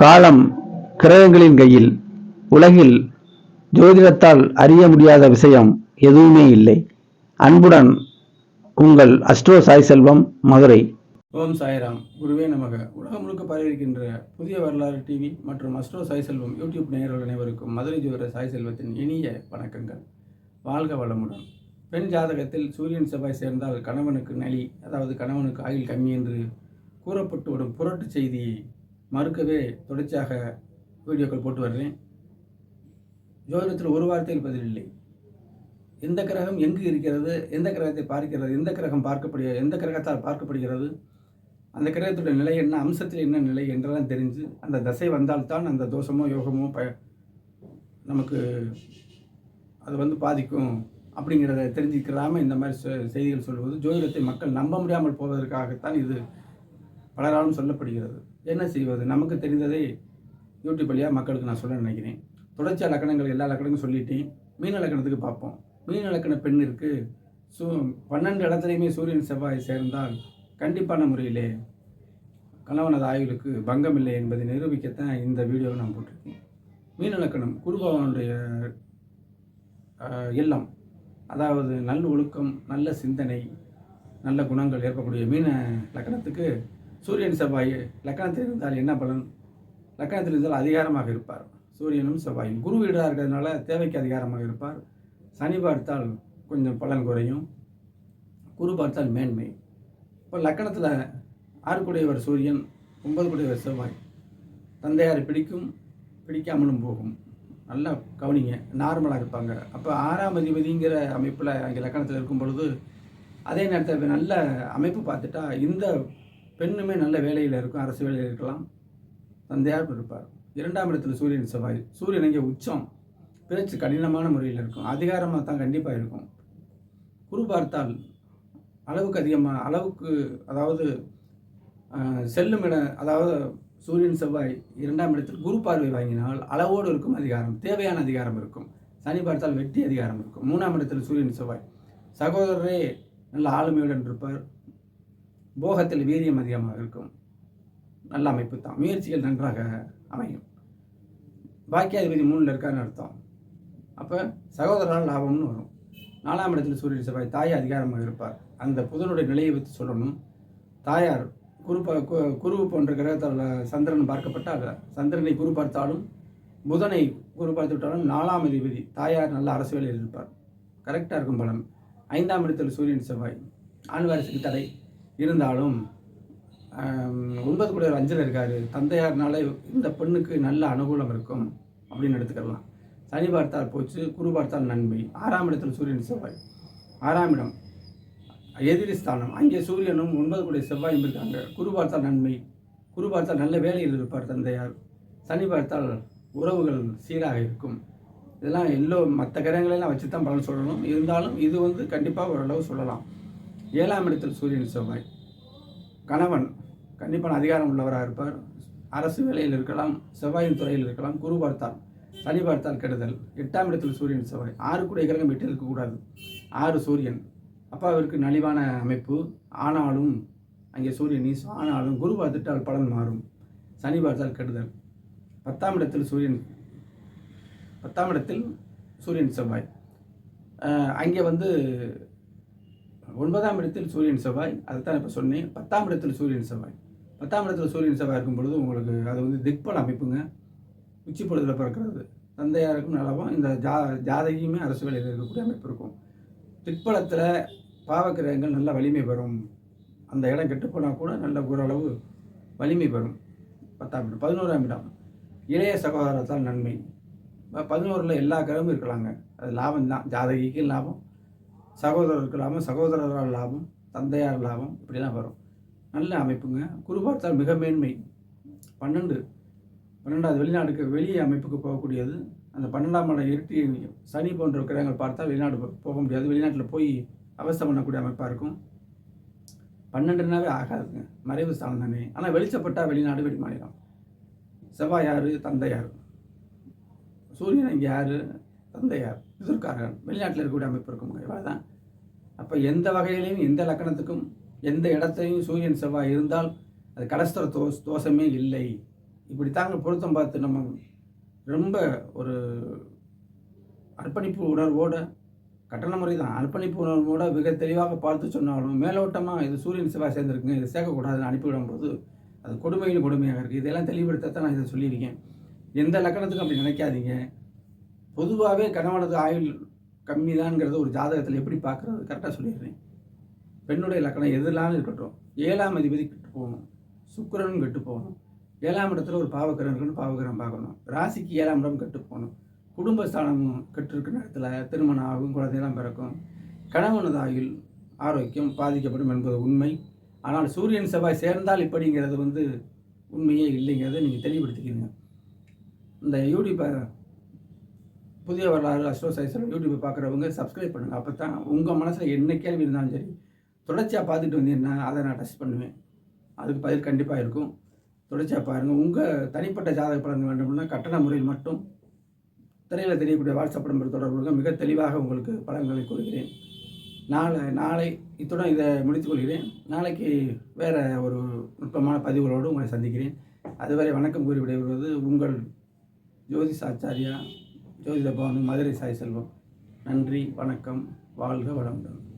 காலம் கிரகங்களின் கையில் உலகில் ஜோதிடத்தால் அறிய முடியாத விஷயம் எதுவுமே இல்லை. அன்புடன் உங்கள் அஸ்ட்ரோ சாய் செல்வம் மதுரை. ஓம் சாய்ராம். குருவே நமக. உலகம் முழுக்க பரவிருக்கின்ற புதிய வரலாறு டிவி மற்றும் அஸ்ட்ரோ சாய் செல்வம் யூடியூப் நேயர்கள் அனைவருக்கும் மதுரை ஜோதிட சாய் செல்வத்தின் இனிய வணக்கங்கள். வாழ்க வளமுடன். பெண் ஜாதகத்தில் சூரியன் செவ்வாய் சேர்ந்தால் கணவனுக்கு நலி அதாவது கணவனுக்கு ஆயுள் கம்மி என்று கூறப்பட்டு வரும் புரட்டு செய்தியை மறுக்கவே தொடர்ச்சியாக வீடியோக்கள் போட்டு வர்றேன். ஜோதிடத்தில் ஒரு வார்த்தையில் பதில் இல்லை. எந்த கிரகம் எங்கு இருக்கிறது எந்த கிரகத்தை பார்க்கிறது எந்த கிரகம் பார்க்கப்படுகிறது எந்த கிரகத்தால் பார்க்கப்படுகிறது அந்த கிரகத்துடைய நிலை என்ன அம்சத்தில் என்ன நிலை என்றெல்லாம் தெரிஞ்சு அந்த தசை வந்தால்தான் அந்த தோஷமோ யோகமோ ப நமக்கு அது வந்து பாதிக்கும் அப்படிங்கிறத தெரிஞ்சுக்கிறாமல் இந்த மாதிரி செ- செய்திகள் சொல்வது ஜோதிடத்தை மக்கள் நம்ப முடியாமல் போவதற்காகத்தான் இது பலராலும் சொல்லப்படுகிறது. என்ன செய்வது? நமக்கு தெரிந்ததை யூடியூப் வழியாக மக்களுக்கு நான் சொல்ல நினைக்கிறேன். தொடர்ச்சியாக லக்கணங்கள் எல்லா லக்கணங்களும் சொல்லிட்டேன் மீன லக்கணத்துக்கு பார்ப்போம். மீன லக்கண பெண்ணிற்கு சூ பன்னெண்டு இடத்துலையுமே சூரியன் செவ்வாய் சேர்ந்தால் கண்டிப்பான முறையிலே கணவனது ஆயுளுக்கு பங்கம் இல்லை என்பதை நிரூபிக்கத்தான் இந்த வீடியோவை நான் போட்டிருக்கேன். மீன லக்கணம் குருபவனுடைய இல்லம் அதாவது நல்ல ஒழுக்கம் நல்ல சிந்தனை நல்ல குணங்கள் ஏற்படக்கூடிய மீன லக்கணத்துக்கு சூரியன் செவ்வாய் லக்கணத்தில் இருந்தால் என்ன பலன்? லக்கணத்தில் இருந்தால் அதிகாரமாக இருப்பார். சூரியனும் செவ்வாயும் குரு வீடாக இருக்கிறதுனால தேவைக்கு அதிகாரமாக இருப்பார். சனி பார்த்தால் கொஞ்சம் பலன் குறையும். குரு பார்த்தால் மேன்மை. இப்போ லக்கணத்தில் ஆறுக்குடையவர் சூரியன் ஒன்பது குடையவர் செவ்வாய். தந்தையார் பிடிக்கும் பிடிக்காமலும் போகும். நல்லா கவனிங்க நார்மலாக இருப்பாங்க. அப்போ ஆறாம் அதிபதிங்கிற அமைப்பில் அங்கே லக்கணத்தில் இருக்கும் பொழுது அதே நேரத்தில் நல்ல அமைப்பு பார்த்துட்டா இந்த பெண்ணுமே நல்ல வேலையில் இருக்கும் அரசு வேலையில் இருக்கலாம். தந்தையார் இருப்பார். இரண்டாம் இடத்துல சூரியன் செவ்வாய். சூரியன் இங்கே உச்சம். பேச்சு கடினமான முறையில் இருக்கும். அதிகாரமாக தான் கண்டிப்பாக இருக்கும். குரு பார்த்தால் அளவுக்கு அதிகமாக அளவுக்கு அதாவது செல்லும் இடம் அதாவது சூரியன் செவ்வாய் இரண்டாம் இடத்தில் குரு பார்வை வாங்கினால் அளவோடு இருக்கும் அதிகாரம் தேவையான அதிகாரம் இருக்கும். சனி பார்த்தால் வெட்டி அதிகாரம் இருக்கும். மூணாம் இடத்தில் சூரியன் செவ்வாய். சகோதரரே நல்ல ஆளுமையுடன் இருப்பார். போகத்தில் வீரியம் அதிகமாக இருக்கும். நல்ல அமைப்பு தான். முயற்சிகள் நன்றாக அமையும். பாக்கியாதிபதி மூணில் இருக்காருன்னு அர்த்தம். அப்போ சகோதரரால் லாபம்னு வரும். நாலாம் இடத்துல சூரியன் செவ்வாய் தாய் அதிகாரமாக இருப்பார். அந்த புதனுடைய நிலையை வைத்து சொல்லணும். தாயார் குரு ப- கு- குரு போன்ற கிரகத்தால் சந்திரன் பார்க்கப்பட்டால் சந்திரனை குரு பார்த்தாலும் புதனை குரு பார்த்து விட்டாலும் நாலாம் அதிபதி தாயார் நல்ல அரசு வேலையில் இருப்பார். கரெக்டாக இருக்கும் பலம் ஐந்தாம் இடத்தில் சூரியன் செவ்வாய். ஆண் வாரிசுக்கு தடை. இருந்தாலும் ஒன்பது கூட அஞ்சல் இருக்காரு. தந்தையார்னால இந்த பெண்ணுக்கு நல்ல அனுகூலம் இருக்கும் அப்படின்னு எடுத்துக்கலாம். சனி பார்த்தால் போச்சு குரு பார்த்தால் நன்மை. ஆறாம் இடத்தில் சூரியன் செவ்வாய். ஆறாம் இடம் எதிரி ஸ்தானம். அங்கே சூரியனும் ஒன்பது கூட செவ்வாயும் இருக்காங்க. குரு பார்த்தால் நன்மை. குரு பார்த்தால் நல்ல வேலையில் இருப்பார் தந்தையார். சனி பார்த்தால் உறவுகள் சீராக இருக்கும். இதெல்லாம் எல்லோ மற்ற கிரகங்களெல்லாம் வச்சு தான் பலன் சொல்லணும். இருந்தாலும் இது வந்து கண்டிப்பாக ஓரளவு சொல்லலாம். ஏழாம் இடத்தில் சூரியன் செவ்வாய். கணவன் கண்டிப்பான அதிகாரம் உள்ளவராக இருப்பார். அரசு வேலையில் இருக்கலாம் செவ்வாயின் துறையில் இருக்கலாம் குரு பார்த்தால் சனி பார்த்தால் கெடுதல். எட்டாம் இடத்தில் சூரியன் செவ்வாய். ஆறு கூட கிரகம் எட்டில் இருக்கக்கூடாது ஆறு சூரியன். அப்பாவிற்கு நலிவான அமைப்பு. ஆனாலும் அங்கே சூரியன் நீஸ் ஆனாலும் குரு பார்த்துட்டால் பலன் மாறும். சனி பார்த்தால் கெடுதல். பத்தாம் இடத்தில் சூரியன் பத்தாம் இடத்தில் சூரியன் செவ்வாய். அங்கே வந்து ஒன்பதாம் இடத்தில் சூரியன் செவ்வாய் அதைத்தான் இப்போ சொன்னேன். பத்தாம் இடத்தில் சூரியன் செவ்வாய். பத்தாம் இடத்தில் சூரியன் செவ்வாய் இருக்கும் பொழுது உங்களுக்கு அது வந்து திக்பல அமைப்புங்க. உச்சி பொழுதில் பிறக்கிறது. தந்தையாருக்கும் நலவும் இந்த ஜா ஜாதகியுமே அரசு வேலையில் இருக்கக்கூடிய அமைப்பு இருக்கும். திக்பலத்தில் பாவக்கிரகங்கள் நல்ல வலிமை பெறும். அந்த இடம் கெட்டுப்போனால் கூட நல்ல ஓரளவு வலிமை பெறும். பத்தாம் இடம். பதினோராம் இடம். இளைய சகோதரத்தால் நன்மை. பதினோரில் எல்லா கிரகமும் இருக்கலாங்க. அது லாபம் தான் ஜாதகிக்கு லாபம். சகோதரருக்கு லாபம் சகோதரரால் லாபம் தந்தையார் லாபம் இப்படிலாம் வரும். நல்ல அமைப்புங்க. குரு பார்த்தால் மிக மேன்மை. பன்னெண்டு பன்னெண்டாவது வெளிநாடுக்கு வெளி அமைப்புக்கு போகக்கூடியது. அந்த பன்னெண்டாம் இடம் இருட்டி சனி போன்ற கிரகங்கள் பார்த்தா வெளிநாடு போக முடியாது. வெளிநாட்டில் போய் அவசரம் பண்ணக்கூடிய அமைப்பாக இருக்கும். பன்னெண்டுனாவே ஆகாதுங்க. மறைவு ஸ்தானம் தானே. ஆனால் வெளிச்சப்பட்டால் வெளிநாடு வெளி மாநிலம். செவ்வாய் யார்? தந்தையார் சூரியன் இங்கே யார்? தந்தையார் எதிர்காரன் வெளிநாட்டில் இருக்கக்கூடிய அமைப்பு இருக்கும் இவ்வளோ தான் அப்போ எந்த வகையிலையும் எந்த லக்கணத்துக்கும் எந்த இடத்தையும் சூரியன் செவ்வாய் இருந்தால் அது கடஸ்தர தோஸ் தோஷமே இல்லை. இப்படி தாங்க பொருத்தம் பார்த்து நம்ம ரொம்ப ஒரு அர்ப்பணிப்பு உணர்வோட கட்டண முறை தான் அர்ப்பணிப்பு உணர்வோட மிக தெளிவாக பார்த்து சொன்னாலும் மேலோட்டமாக இது சூரியன் செவ்வாய் சேர்ந்துருக்குங்க இதை சேர்க்கக்கூடாதுன்னு அனுப்பிவிடும்போது அது கொடுமையில் கொடுமையாக இருக்குது இதெல்லாம் தெளிவுபடுத்தத்தான் நான் இதை சொல்லியிருக்கேன். எந்த லக்கணத்துக்கும் அப்படி நினைக்காதீங்க. பொதுவாகவே கணவனது ஆயுள் கம்மி தான்ங்கிறது ஒரு ஜாதகத்தில் எப்படி பார்க்குறது? கரெக்டாக சொல்லிடுறேன். பெண்ணுடைய லக்கணம் எதுலான்னு இருக்கட்டும். ஏழாம் அதிபதி கெட்டு போகணும். சுக்கரனும் கெட்டு போகணும். ஏழாம் இடத்துல ஒரு பாவக்கிரகம் இருக்குன்னு பாவகரம் பார்க்கணும். ராசிக்கு ஏழாம் இடம் கெட்டு போகணும். குடும்பஸ்தானம் கெட்டு இருக்கிற இடத்துல திருமணம் ஆகும் குழந்தையெல்லாம் பிறக்கும். கணவனது ஆயுள் ஆரோக்கியம் பாதிக்கப்படும் என்பது உண்மை. ஆனால் சூரியன் செவ்வாய் சேர்ந்தால் இப்படிங்கிறது வந்து உண்மையே இல்லைங்கிறத நீங்கள் தெளிவுபடுத்திக்கிறீங்க இந்த யூடியூப்பை புதிய வரலாறு அஸ்ட்ரோ சைசல் யூடியூப்பை பார்க்குறவங்க சப்ஸ்கிரைப் பண்ணுங்கள் அப்போ தான் உங்கள் மனசில் என்ன கேள்வி இருந்தாலும் சரி தொடர்ச்சியாக பார்த்துட்டு வந்தீங்கன்னா அதை நான் டச் பண்ணுவேன். அதுக்கு பதில் கண்டிப்பாக இருக்கும். தொடர்ச்சியாக பாருங்கள் உங்கள் தனிப்பட்ட ஜாதக பலன்கள் வேண்டும்னா கட்டண முறையில் மட்டும் திரையில் தெரியக்கூடிய வாட்ஸ்அப் நம்பர் தொடர்புகள் மிக தெளிவாக உங்களுக்கு பலன்களை கூறுகிறேன். நாளை நாளை இத்துடன் இதை முடித்துக்கொள்கிறேன் நாளைக்கு வேறு ஒரு நுட்பமான பதிவுகளோடு உங்களை சந்திக்கிறேன். அதுவரை வணக்கம் கூறி விடைபெறுவது உங்கள் ஜோதிஷ் ஆச்சாரியா ஜோதிட பவன் மதுரை சாய் செல்வம். நன்றி வணக்கம் வாழ்க வளமுடன்.